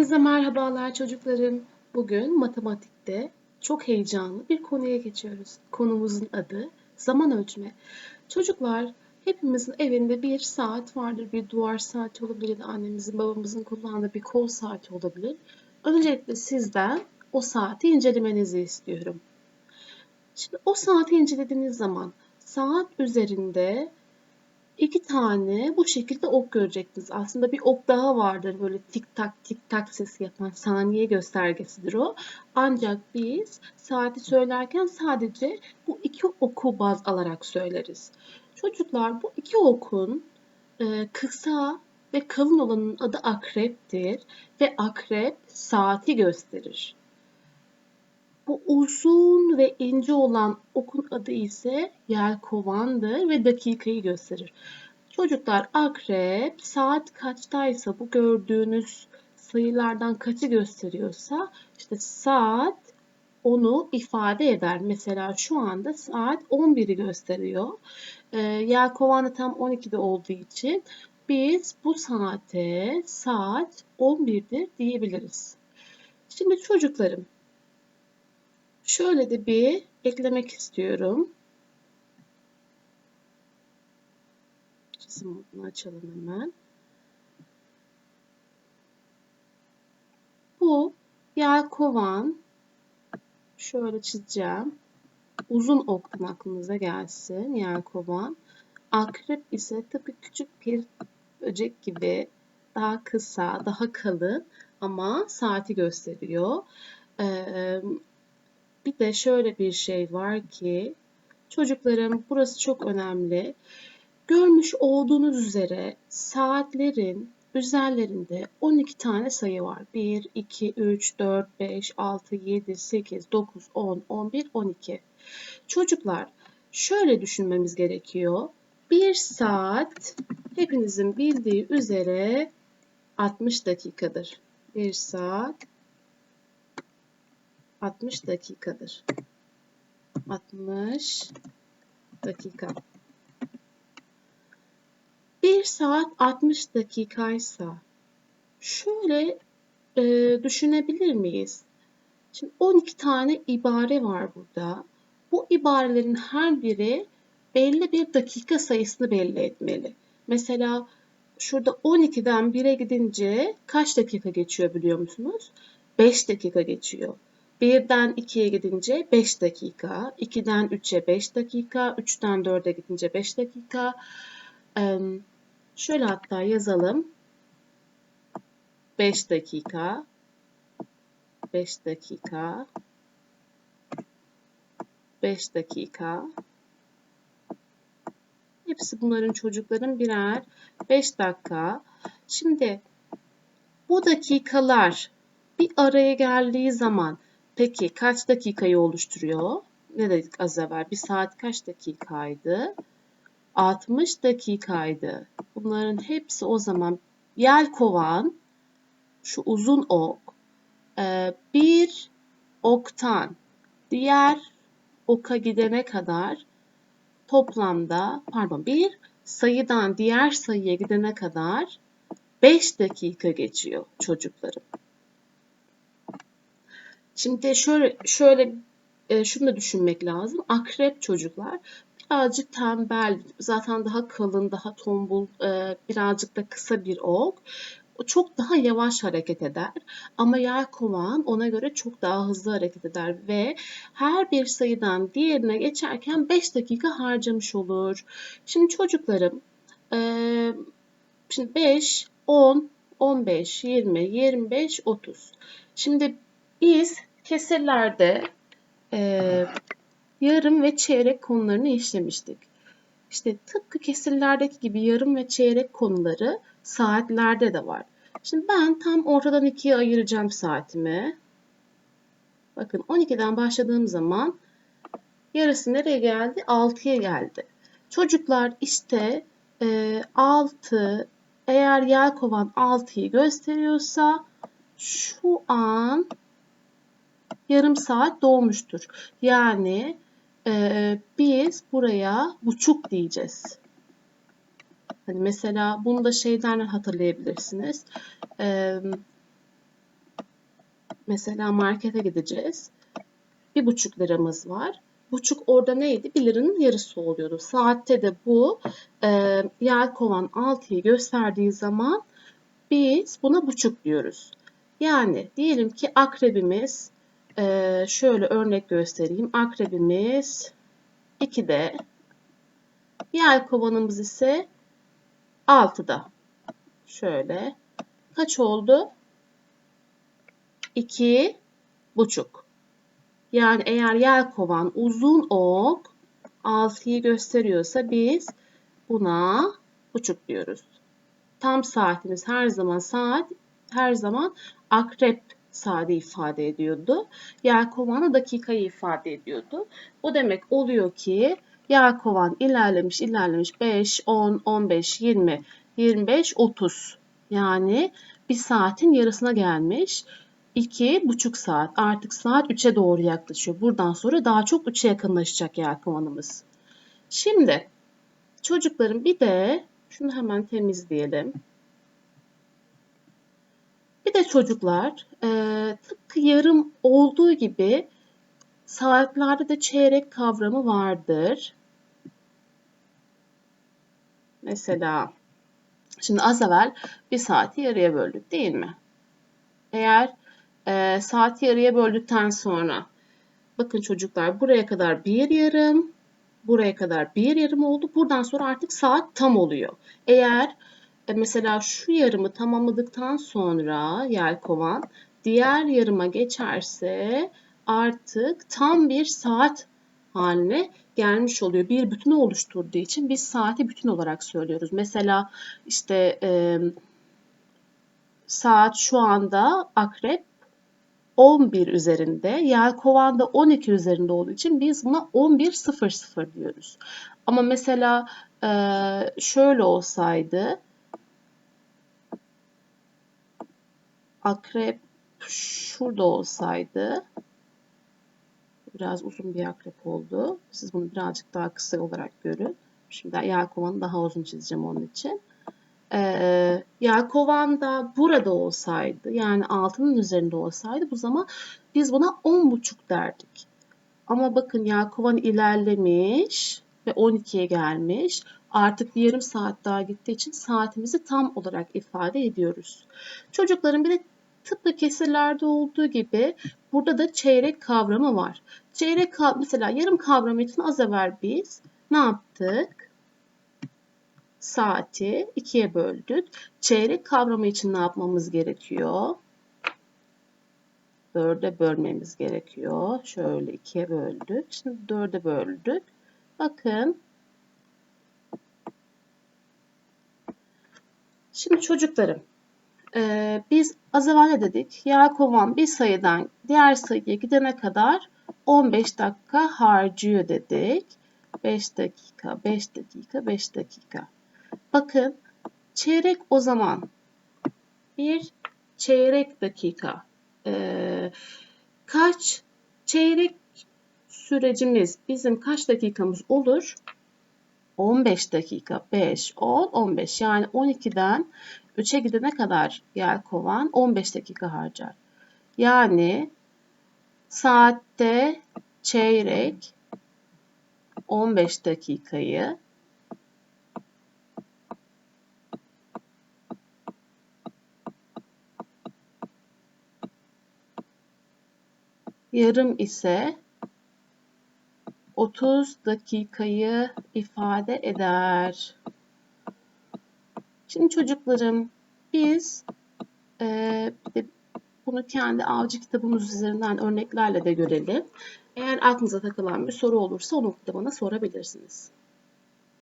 Hepinize merhabalar çocuklarım. Bugün matematikte çok heyecanlı bir konuya geçiyoruz. Konumuzun adı zaman ölçme. Çocuklar hepimizin evinde bir saat vardır. Bir duvar saati olabilir, annemizin babamızın kullandığı bir kol saati olabilir. Öncelikle sizden o saati incelemenizi istiyorum. Şimdi o saati incelediğiniz zaman saat üzerinde iki tane bu şekilde ok görecektiniz. Aslında bir ok daha vardır böyle tik tak tik tak sesi yapan saniye göstergesidir o. Ancak biz saati söylerken sadece bu iki oku baz alarak söyleriz. Çocuklar bu iki okun e, kısa ve kalın olanın adı akreptir ve akrep saati gösterir. Bu uzun ve ince olan okun adı ise yelkovandır ve dakikayı gösterir. Çocuklar akrep saat kaçtaysa bu gördüğünüz sayılardan kaçı gösteriyorsa işte saat onu ifade eder. Mesela şu anda saat 11'i gösteriyor. E, yelkovan da tam 12'de olduğu için biz bu saate saat 11'dir diyebiliriz. Şimdi çocuklarım Şöyle de bir eklemek istiyorum. Çizim modunu açalım hemen. Bu yelkovan şöyle çizeceğim. Uzun oktan aklınıza gelsin yelkovan. Akrep ise tabii küçük bir böcek gibi daha kısa, daha kalın ama saati gösteriyor. Ee, bir de şöyle bir şey var ki çocuklarım burası çok önemli. Görmüş olduğunuz üzere saatlerin üzerlerinde 12 tane sayı var. 1, 2, 3, 4, 5, 6, 7, 8, 9, 10, 11, 12. Çocuklar şöyle düşünmemiz gerekiyor. Bir saat hepinizin bildiği üzere 60 dakikadır. Bir saat 60 dakikadır. 60 dakika. 1 saat 60 dakikaysa şöyle e, düşünebilir miyiz? Şimdi 12 tane ibare var burada. Bu ibarelerin her biri belli bir dakika sayısını belli etmeli. Mesela şurada 12'den 1'e gidince kaç dakika geçiyor biliyor musunuz? 5 dakika geçiyor. 1'den 2'ye gidince 5 dakika, 2'den 3'e 5 dakika, 3'ten 4'e gidince 5 dakika. Şöyle hatta yazalım. 5 dakika, 5 dakika, 5 dakika. Hepsi bunların çocukların birer 5 dakika. Şimdi bu dakikalar bir araya geldiği zaman Peki kaç dakikayı oluşturuyor? Ne dedik az evvel? Bir saat kaç dakikaydı? 60 dakikaydı. Bunların hepsi o zaman yel kovan, şu uzun ok, e, bir oktan diğer oka gidene kadar toplamda pardon bir sayıdan diğer sayıya gidene kadar 5 dakika geçiyor çocuklarım. Şimdi şöyle şöyle e, şunu da düşünmek lazım. Akrep çocuklar birazcık tembel, zaten daha kalın, daha tombul, e, birazcık da kısa bir ok. Çok daha yavaş hareket eder. Ama yelkovan ona göre çok daha hızlı hareket eder ve her bir sayıdan diğerine geçerken 5 dakika harcamış olur. Şimdi çocuklarım, e, şimdi 5, 10, 15, 20, 25, 30. Şimdi biz kesirlerde e, yarım ve çeyrek konularını işlemiştik. İşte tıpkı kesirlerdeki gibi yarım ve çeyrek konuları saatlerde de var. Şimdi ben tam ortadan ikiye ayıracağım saatimi. Bakın 12'den başladığım zaman yarısı nereye geldi? 6'ya geldi. Çocuklar işte e, 6 eğer yelkovan 6'yı gösteriyorsa şu an yarım saat doğmuştur. Yani e, biz buraya buçuk diyeceğiz. Hani mesela bunu da şeyden hatırlayabilirsiniz. E, mesela markete gideceğiz. Bir buçuk liramız var. Buçuk orada neydi? Bir liranın yarısı oluyordu. Saatte de bu e, yelkovan 6'yı gösterdiği zaman biz buna buçuk diyoruz. Yani diyelim ki akrebimiz e, şöyle örnek göstereyim. Akrebimiz 2'de yelkovanımız ise 6'da. Şöyle. Kaç oldu? 2 buçuk. Yani eğer yelkovan uzun ok 6'yı gösteriyorsa biz buna buçuk diyoruz. Tam saatimiz her zaman saat, her zaman akrep saati ifade ediyordu. Yelkovan da dakikayı ifade ediyordu. Bu demek oluyor ki yelkovan ilerlemiş ilerlemiş 5, 10, 15, 20, 25, 30. Yani bir saatin yarısına gelmiş. İki buçuk saat. Artık saat 3'e doğru yaklaşıyor. Buradan sonra daha çok 3'e yakınlaşacak yelkovanımız. Şimdi çocukların bir de şunu hemen temizleyelim. Bir de çocuklar e, tıpkı yarım olduğu gibi saatlerde de çeyrek kavramı vardır. Mesela şimdi az evvel bir saati yarıya böldük değil mi? Eğer e, saati yarıya böldükten sonra bakın çocuklar buraya kadar bir yarım, buraya kadar bir yarım oldu. Buradan sonra artık saat tam oluyor. Eğer mesela şu yarımı tamamladıktan sonra yelkovan diğer yarıma geçerse artık tam bir saat haline gelmiş oluyor. Bir bütünü oluşturduğu için biz saati bütün olarak söylüyoruz. Mesela işte e, saat şu anda akrep 11 üzerinde, yelkovan da 12 üzerinde olduğu için biz buna 11.00 diyoruz. Ama mesela e, şöyle olsaydı akrep şurada olsaydı biraz uzun bir akrep oldu. Siz bunu birazcık daha kısa olarak görün. Şimdi yelkovanı daha uzun çizeceğim onun için. Ee, yelkovan da burada olsaydı yani altının üzerinde olsaydı bu zaman biz buna 10,5 derdik. Ama bakın yelkovan ilerlemiş ve 12'ye gelmiş. Artık bir yarım saat daha gittiği için saatimizi tam olarak ifade ediyoruz. Çocukların bir de tıpkı kesirlerde olduğu gibi burada da çeyrek kavramı var. Çeyrek mesela yarım kavramı için az evvel biz ne yaptık? Saati ikiye böldük. Çeyrek kavramı için ne yapmamız gerekiyor? Dörde bölmemiz gerekiyor. Şöyle ikiye böldük. Şimdi dörde böldük. Bakın. Şimdi çocuklarım e, biz az evvel dedik? Yelkovan bir sayıdan diğer sayıya gidene kadar 15 dakika harcıyor dedik. 5 dakika, 5 dakika, 5 dakika. Bakın çeyrek o zaman bir çeyrek dakika e, kaç çeyrek sürecimiz bizim kaç dakikamız olur? 15 dakika, 5, 10, 15 yani 12'den 3'e gidene kadar yelkovan 15 dakika harcar. Yani saatte çeyrek 15 dakikayı yarım ise 30 dakikayı ifade eder. Şimdi çocuklarım biz e, bunu kendi avcı kitabımız üzerinden örneklerle de görelim. Eğer aklınıza takılan bir soru olursa onu da bana sorabilirsiniz.